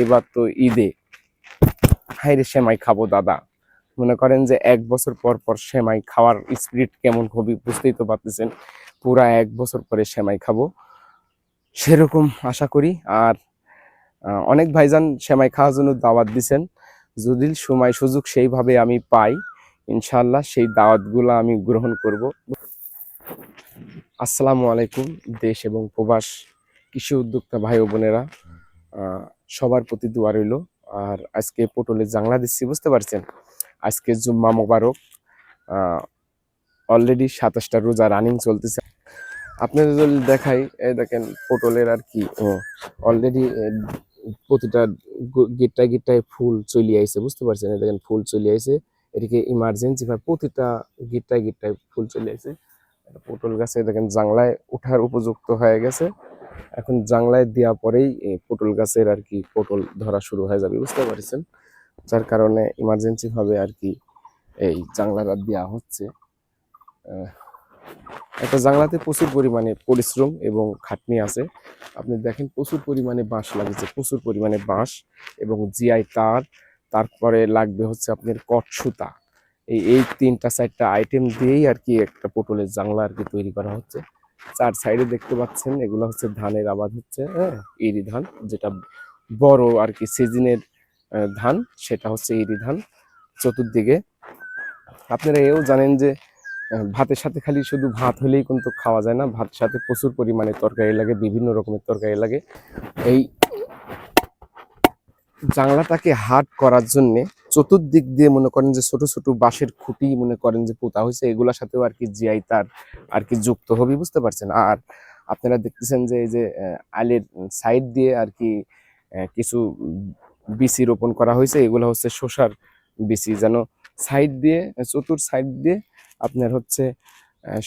এবার তো ঈদে। হাইরে সেমাই খাব, দাদা। মনে করেন যে এক বছর পর পর সেমাই খাওয়ার স্পিরিট কেমন হবে বুঝতেই তো পারতেছেন। পুরা এক বছর পরে সেমাই খাব। সেরকম আশা করি। আর অনেক ভাইজান সেমাই খাওয়ার জন্য দাওয়াত দিছেন। যদি সময় সুযোগ সেইভাবে আমি পাই ইনশাল্লাহ সেই দাওয়াতগুলো আমি গ্রহণ করব। আসসালামু আলাইকুম, দেশ এবং প্রবাস কৃষি উদ্যোক্তা ভাই ও বোনেরা। সবার প্রতি দোয়া রইল। আর আজকে পটলের জাংলা দিচ্ছি, বুঝতে পারছেন? আজকে জুম্মা মোবারক অলরেডি সাতাশটা রোজা রানিং চলতেছে। আপনাদের যদি দেখাই, এই দেখেন পটলের আর কি অলরেডি প্রতিটা গু- গিট্টায় ফুল চলে আইছে, বুঝতে পারছেন? দেখেন ফুল চলে আইছে। এদিকে ইমার্জেন্সি ভাবে প্রতিটা গিট্টায় গিট্টায় ফুল চলে একটা পটল গাছে দেখেন জাংলায় ওঠার উপযুক্ত হয়ে গেছে। এখন জাংলায় দেওয়া পরেই পটল গাছের আর কি পটল ধরা শুরু হয়ে যাবে, বুঝতে পারছেন? যার কারণে ইমার্জেন্সি ভাবে আর কি এই জাংলাটা দেওয়া হচ্ছে। একটা জাংলাতে প্রচুর পরিমাণে পরিশ্রম এবং খাটনি আছে। আপনি দেখেন প্রচুর পরিমাণে বাঁশ লাগছে, প্রচুর পরিমাণে বাঁশ এবং জিআই তার, তারপরে লাগবে হচ্ছে আপনার কট সুতা এই এই তিনটা চারটা আইটেম দিয়েই আর কি একটা পটলের জাংলা আর কি তৈরি করা হচ্ছে। চার সাইডে দেখতে পাচ্ছেন, এগুলো হচ্ছে ধানের আবাদ হচ্ছে হ্যাঁ ইরি ধান, যেটা বড় আর কি সিজনের ধান, সেটা হচ্ছে ইরি ধান চতুর্দিকে। আপনারা এও জানেন যে ভাতের সাথে খালি শুধু ভাত হলেই কিন্তু খাওয়া যায় না, ভাতের সাথে প্রচুর পরিমাণে তরকারি লাগে, বিভিন্ন রকমের তরকারি লাগে। এই জাংলাটাকে হাট করার জন্য চতুর্দিক দিয়ে মনে করেন যে ছোট ছোট বাঁশের খুঁটি মনে করেন যে পোতা হয়েছে, এগুলোর সাথেও আর কি জিআই তার আর কি যুক্ত হবে, বুঝতে পারছেন? আর আপনারা দেখতেছেন যে এই যে আলের সাইড দিয়ে আর কি কিছু বিচি রোপণ করা হয়েছে, এগুলো হচ্ছে শসার বিচি যেন সাইড দিয়ে, চতুর সাইড দিয়ে আপনার হচ্ছে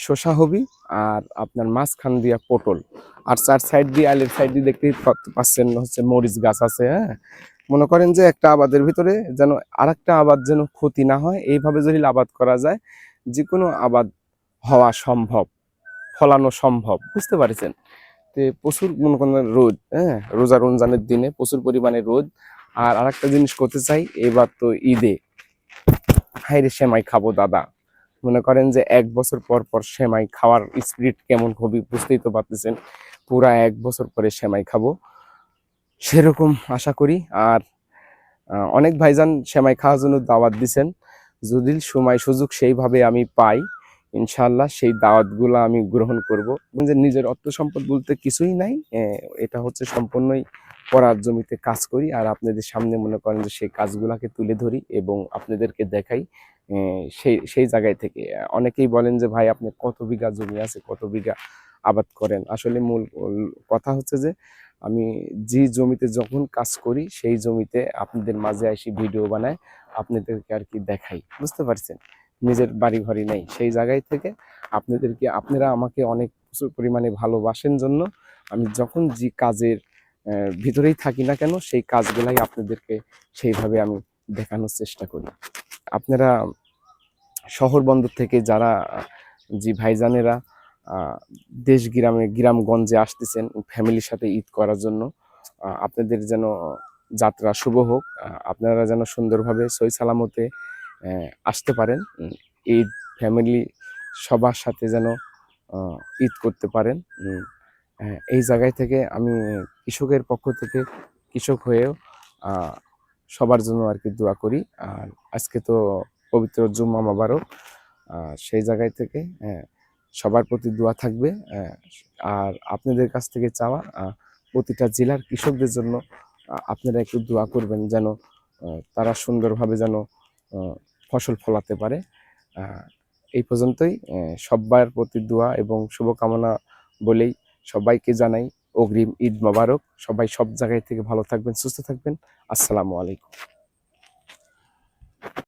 শসা হবি আর আপনার মাঝখান দিয়া পটল। আর চার সাইড দিয়ে, আলের সাইড দিয়ে দেখতেই পা- পাচ্ছেন হচ্ছে মরিচ গাছ আছে হ্যাঁ? মনে করেন যে একটা আবাদের ভিতরে যেন আরেকটা আবাদ যেন ক্ষতি না হয়, এইভাবে যদি আবাদ করা যায় যে কোনো আবাদ হওয়া সম্ভব, ফলানো সম্ভব, বুঝতে পারছেন? তে প্রচুর মনে করেন রোদ হ্যাঁ? রোজা রমজানের দিনে প্রচুর পরিমাণে রোদ। আর আরেকটা জিনিস করতে চাই, এবার তো ঈদে হাইরে সেমাই খাব, দাদা। মনে করেন যে এক বছর পর পর সেমাই খাওয়ার স্পিরিট কেমন হবে, বুঝতেই তো পারতেছেন। পুরা এক বছর পরে সেমাই খাব। সেরকম আশা করি। আর অনেক ভাইজান সেমাই খাওয়ার জন্য দাওয়াত দিছেন। যদি সময় সুযোগ সেইভাবে আমি পাই ইনশাল্লাহ সেই দাওয়াতগুলো আমি গ্রহণ করব। যে নিজের অর্থ সম্পদ বলতে কিছুই নাই এটা হচ্ছে সম্পূর্ণই পড়ার জমিতে কাজ করি। আর আপনাদের সামনে মনে করেন যে সেই কাজগুলোকে তুলে ধরি এবং আপনাদেরকে দেখাই সেই সেই জায়গায় থেকে। অনেকেই বলেন যে, ভাই, আপনি কত বিঘা জমি আছে, কত বিঘা আবাদ করেন? আসলে মূল মূল কথা হচ্ছে যে আমি যে জমিতে যখন কাজ করি, সেই জমিতে আপনাদের মাঝে আসি ভিডিও বানাই আপনাদেরকে আর কি দেখাই। বুঝতে পারছেন? নিজের বাড়ি ঘরই নেই। সেই জায়গায় থেকে আপনাদেরকে, আপনারা আমাকে অনেক প্রচুর পরিমাণে ভালোবাসেন জন্য আমি যখন যে কাজের ভিতরেই থাকি না কেন, সেই কাজগুলাই আপনাদেরকে সেইভাবে আমি দেখানোর চেষ্টা করি। আপনারা শহর বন্দর থেকে যারা যে ভাইজানেরা দেশ গ্রামে গ্রামগঞ্জে আসতেছেন ফ্যামিলির সাথে ঈদ করার জন্য। আপনাদের যেন যাত্রা শুভ হোক আপনারা যেন সুন্দরভাবে সই সালামতে আসতে পারেন। ঈদ ফ্যামিলি সবার সাথে যেন ঈদ করতে পারেন। এই জায়গায় থেকে আমি কৃষকের পক্ষ থেকে কৃষক হয়েও সবার জন্য আর কি দোয়া করি। আর আজকে তো পবিত্র জুম্মা মাবারক সেই জায়গায় থেকে আহ, সবার প্রতি দোয়া থাকবে আর আপনাদের কাছ থেকে চাওয়া প্রতিটা জেলার কৃষকদের জন্য আপনারা একটু দোয়া করবেন যেন তারা সুন্দরভাবে যেন ফসল ফলাতে পারে। এই পর্যন্তই সবার প্রতি দোয়া এবং শুভকামনা বলেই সবাইকে জানাই অগ্রিম ঈদ মোবারক। সবাই সব জায়গায় থেকে ভালো থাকবেন, সুস্থ থাকবেন। আসসালামু আলাইকুম।